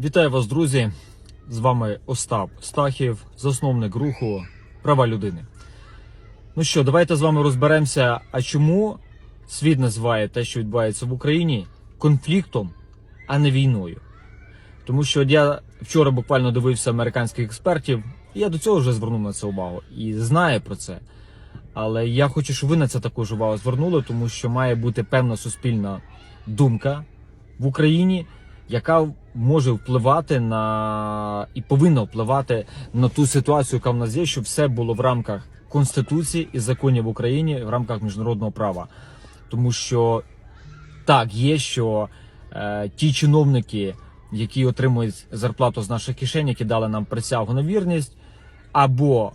Вітаю вас, друзі! З вами Остап Стахів, засновник руху Права людини. Ну що, давайте з вами розберемося, а чому світ називає те, що відбувається в Україні, конфліктом, а не війною. Тому що я вчора буквально дивився американських експертів, і я до цього вже звернув на це увагу і знаю про це. Але я хочу, щоб ви на це також увагу звернули, тому що має бути певна суспільна думка в Україні, яка може впливати на і повинна впливати на ту ситуацію, яка в нас є, щоб все було в рамках конституції і законів в Україні, в рамках міжнародного права. Тому що так є, що е, ті чиновники, які отримують зарплату з наших кишень, які дали нам присягу на вірність, або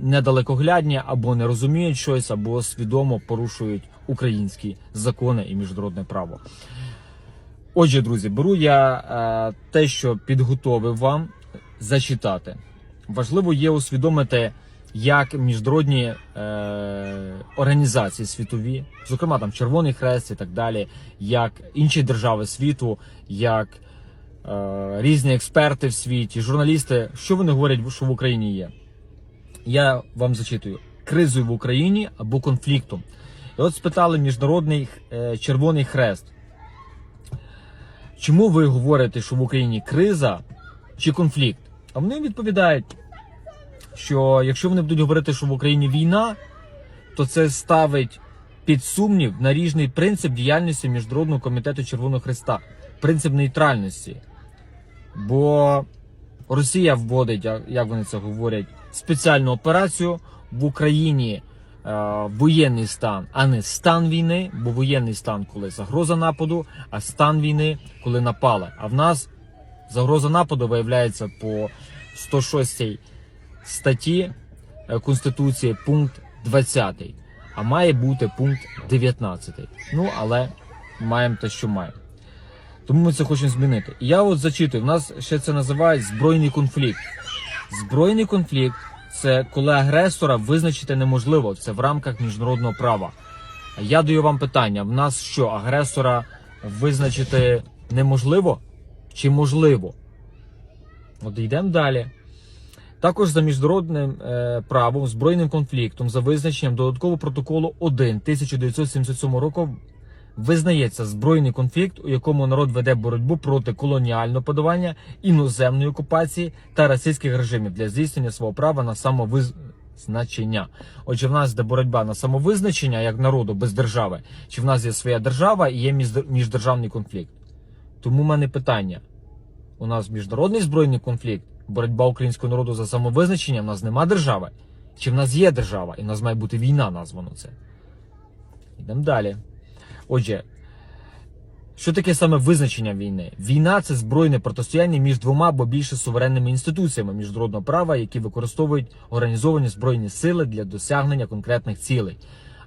недалекоглядні, або не розуміють щось, або свідомо порушують українські закони і міжнародне право. Отже, друзі, беру я е, те, що підготовив вам зачитати. Важливо є усвідомити, як міжнародні е, організації світові, зокрема там Червоний Хрест і так далі, як інші держави світу, як е, різні експерти в світі, журналісти, що вони говорять, що в Україні є. Я вам зачитую кризою в Україні або конфліктом. І от спитали міжнародний е, Червоний Хрест. Чому ви говорите, що в Україні криза чи конфлікт? А вони відповідають, що якщо вони будуть говорити, що в Україні війна, то це ставить під сумнів наріжний принцип діяльності Міжнародного комітету Червоного Христа, принцип нейтральності. Бо Росія вводить, як- вони це говорять, спеціальну операцію в Україні. Е, Воєнний стан, а не стан війни, бо воєнний стан, коли загроза нападу, а стан війни, коли напали. А в нас загроза нападу виявляється по 106 статті е, Конституції, пункт 20, а має бути пункт 19. Ну, але маємо те, що маємо. Тому ми це хочемо змінити. І я от зачитую, в нас ще це називають збройний конфлікт. Збройний конфлікт це коли агресора визначити неможливо. Це в рамках міжнародного права. Я даю вам питання: в нас що, агресора визначити неможливо чи можливо? От йдемо далі. Також за міжнародним е, правом, збройним конфліктом, за визначенням додаткового протоколу 1 1977 року визнається збройний конфлікт, у якому народ веде боротьбу проти колоніального подавання, іноземної окупації та російських режимів для здійснення свого права на самовизначення. Отже, в нас йде боротьба на самовизначення як народу без держави, чи в нас є своя держава і є міждержавний конфлікт. Тому в мене питання: у нас міжнародний збройний конфлікт, боротьба українського народу за самовизначення, в нас нема держави. Чи в нас є держава, і в нас має бути війна, названо це. Йдемо далі. Отже, що таке саме визначення війни? Війна це збройне протистояння між двома або більше суверенними інституціями міжнародного права, які використовують організовані збройні сили для досягнення конкретних цілей.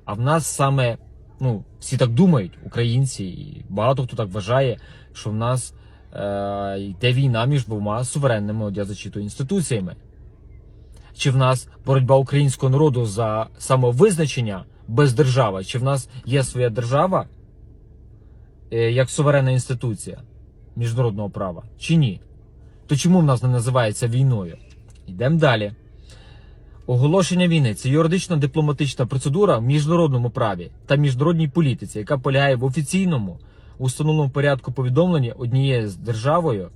А в нас саме, ну, всі так думають, українці, і багато хто так вважає, що в нас е, йде війна між двома суверенними, от інституціями. Чи в нас боротьба українського народу за самовизначення без держави? Чи в нас є своя держава е, як суверенна інституція міжнародного права? Чи ні? То чому в нас не називається війною? Йдемо далі. Оголошення війни це юридично дипломатична процедура в міжнародному праві та міжнародній політиці, яка полягає в офіційному установленому порядку повідомлення однією з державою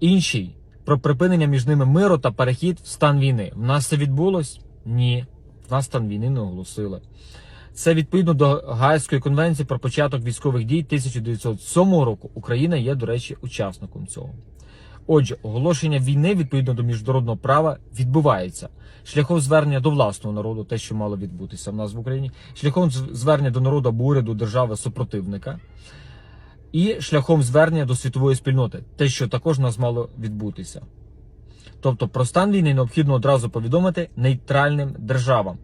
іншій про припинення між ними миру та перехід в стан війни. В нас це відбулось? Ні. Нас стан війни не оголосили. Це відповідно до Гаазької конвенції про початок військових дій 1907 року. Україна є, до речі, учасником цього. Отже, оголошення війни відповідно до міжнародного права відбувається шляхом звернення до власного народу, те, що мало відбутися в нас в Україні, шляхом звернення до народу або уряду держави супротивника, і шляхом звернення до світової спільноти, те, що також в нас мало відбутися. Тобто про стан війни необхідно одразу повідомити нейтральним державам.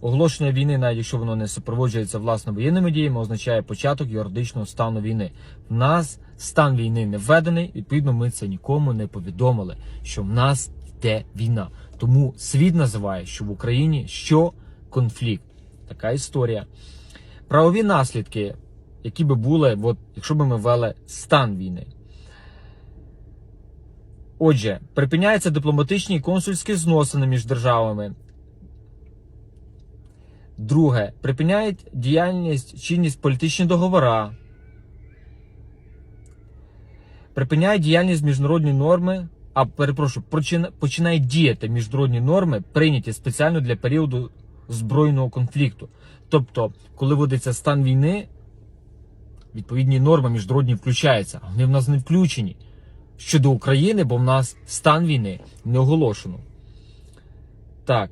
Оголошення війни, навіть якщо воно не супроводжується власне воєнними діями, означає початок юридичного стану війни. В нас стан війни не введений, відповідно, ми це нікому не повідомили, що в нас йде війна. Тому світ називає, що в Україні що конфлікт. Така історія. Правові наслідки, які би були, от, якщо б ми ввели стан війни. Отже, припиняються дипломатичні і консульські зносини між державами. Друге, припиняють діяльність чинність політичні договора. Припиняють діяльність міжнародні норми, а перепрошую, почина- починають діяти міжнародні норми, прийняті спеціально для періоду збройного конфлікту. Тобто, коли вводиться стан війни, відповідні норми міжнародні включаються, вони в нас не включені щодо України, бо в нас стан війни не оголошено. Так.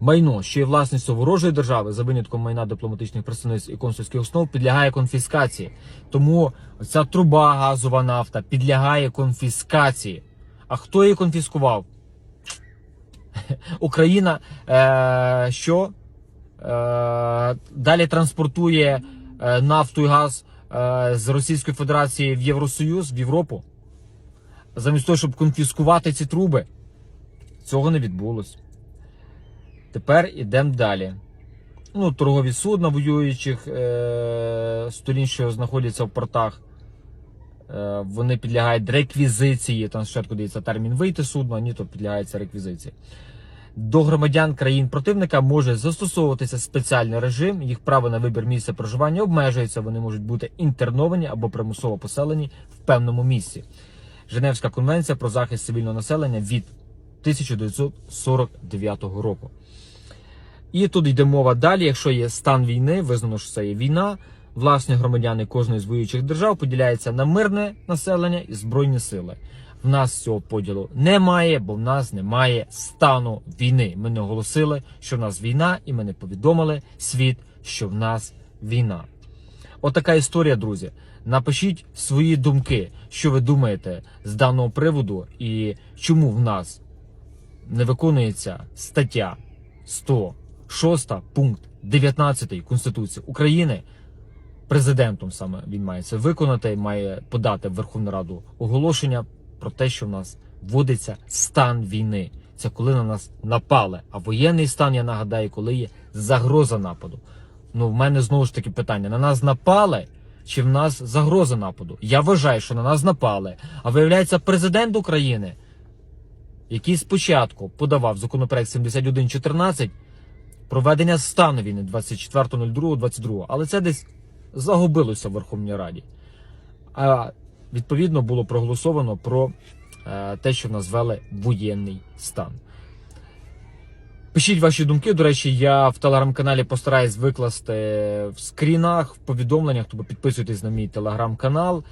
Майно, що є власністю ворожої держави, за винятком майна дипломатичних представництв і консульських основ, підлягає конфіскації. Тому ця труба газова нафта підлягає конфіскації. А хто її конфіскував? Україна е, що? Е, далі транспортує е, нафту і газ е, з Російської Федерації в Євросоюз, в Європу. Замість того, щоб конфіскувати ці труби, цього не відбулося. Тепер ідемо далі. Ну, торгові судна воюючих е- сторін, що знаходяться в портах, е- вони підлягають реквізиції. Там спочатку дається термін вийти з судна, ні, то підлягається реквізиції. До громадян країн противника може застосовуватися спеціальний режим. Їх право на вибір місця проживання обмежується. Вони можуть бути інтерновані або примусово поселені в певному місці. Женевська конвенція про захист цивільного населення від 1949 року. І тут йде мова далі. Якщо є стан війни, визнано, що це є війна. Власні громадяни кожної з воюючих держав поділяються на мирне населення і збройні сили. В нас цього поділу немає, бо в нас немає стану війни. Ми не оголосили, що в нас війна, і ми не повідомили світ, що в нас війна. Отака історія, друзі. Напишіть свої думки, що ви думаєте з даного приводу, і чому в нас не виконується стаття 106 пункт 19 Конституції України. Президентом саме він має це виконати, має подати в Верховну Раду оголошення про те, що в нас вводиться стан війни. Це коли на нас напали. А воєнний стан, я нагадаю, коли є загроза нападу. Ну, в мене знову ж таки питання: на нас напали чи в нас загроза нападу? Я вважаю, що на нас напали. А виявляється, президент України, який спочатку подавав законопроект 7114 проведення стану війни 24.02.22, але це десь загубилося в Верховній Раді. А відповідно було проголосовано про е, те, що назвали воєнний стан. Пишіть ваші думки. До речі, я в телеграм-каналі постараюсь викласти в скрінах, в повідомленнях, тобто підписуйтесь на мій телеграм-канал.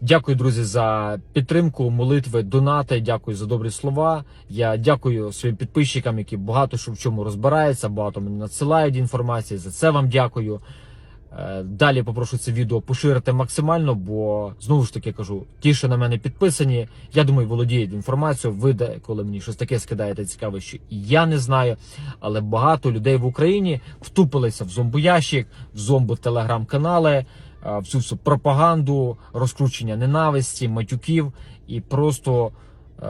Дякую, друзі, за підтримку, молитви, донати. Дякую за добрі слова. Я дякую своїм підписчикам, які багато що в чому розбираються, багато мені надсилають інформації. За це вам дякую. Е, Далі попрошу це відео поширити максимально, бо знову ж таки кажу, ті, що на мене підписані, я думаю, володіють інформацією. Ви де, коли мені щось таке скидаєте, цікаве, що і я не знаю. Але багато людей в Україні втупилися в зомбоящик, в зомбо телеграм-канали, е, в цю всю пропаганду, розкручення ненависті, матюків і просто, е,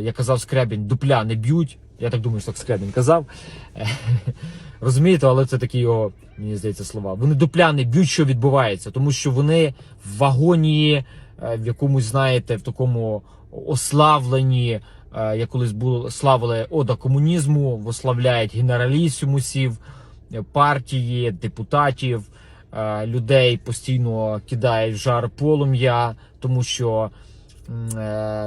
як казав Скрябін, дупля не б'ють. Я так думаю, що так Скрябін казав. Розумієте, але це такі його, мені здається, слова. Вони дупля не б'ють, що відбувається, тому що вони в вагоні, е, в якомусь, знаєте, в такому ославленні, е, як колись було славили ода комунізму, вославляють генералісімусів, партії, депутатів, е, людей постійно кидають в жар полум'я, тому що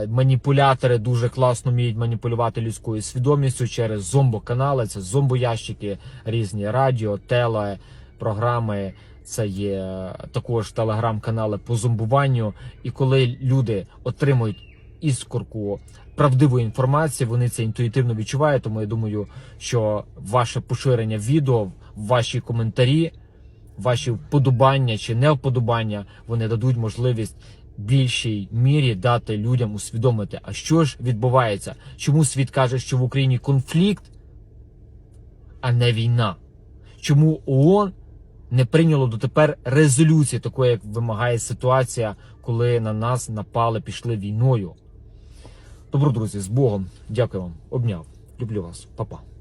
маніпулятори дуже класно вміють маніпулювати людською свідомістю через зомбоканали, це зомбоящики, різні радіо, теле, програми. Це є також телеграм-канали по зомбуванню. І коли люди отримують іскорку правдивої інформації, вони це інтуїтивно відчувають. Тому я думаю, що ваше поширення відео, ваші коментарі, ваші вподобання чи не вподобання, вони дадуть можливість більшій мірі дати людям усвідомити, а що ж відбувається, чому світ каже, що в Україні конфлікт, а не війна. Чому ООН не прийняло дотепер резолюції, такої, як вимагає ситуація, коли на нас напали, пішли війною. Добро, друзі, з Богом. Дякую вам. Обняв. Люблю вас, Па-па.